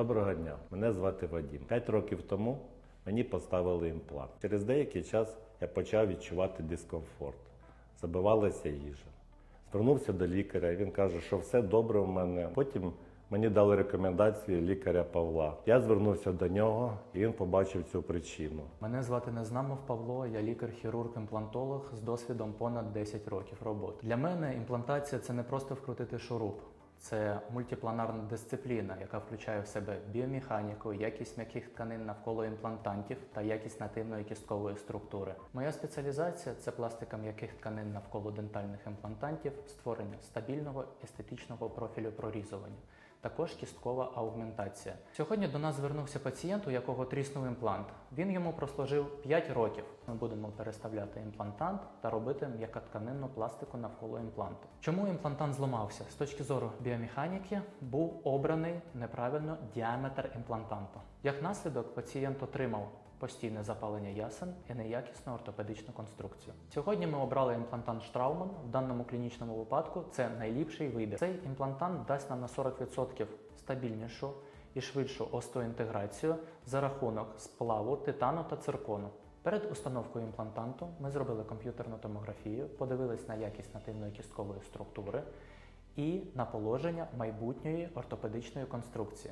Доброго дня, мене звати Вадім. П'ять років тому мені поставили імплант. Через деякий час я почав відчувати дискомфорт, забивалася їжа. Звернувся до лікаря, він каже, що все добре в мене. Потім мені дали рекомендації лікаря Павла. Я звернувся до нього, і він побачив цю причину. Мене звати Незнамов Павло, я лікар-хірург-імплантолог з досвідом понад 10 років роботи. Для мене імплантація це не просто вкрутити шуруп. Це мультипланарна дисципліна, яка включає в себе біомеханіку, якість м'яких тканин навколо імплантантів та якість нативної кісткової структури. Моя спеціалізація це пластика м'яких тканин навколо дентальних імплантантів, створення стабільного естетичного профілю прорізування. Також кісткова аугментація. Сьогодні до нас звернувся пацієнт, у якого тріснув імплант. Він йому прослужив 5 років. Ми будемо переставляти імплантант та робити м'якотканинну пластику навколо імпланту. Чому імплантант зламався? З точки зору біомеханіки був обраний неправильно діаметр імплантанту. Як наслідок, пацієнт отримав постійне запалення ясен і неякісну ортопедичну конструкцію. Сьогодні ми обрали імплантант Штрауман. В даному клінічному випадку це найліпший вибір. Цей імплантант дасть нам на 40% стабільнішу і швидшу остеоінтеграцію за рахунок сплаву титану та циркону. Перед установкою імплантанту ми зробили комп'ютерну томографію, подивились на якість нативної кісткової структури і на положення майбутньої ортопедичної конструкції.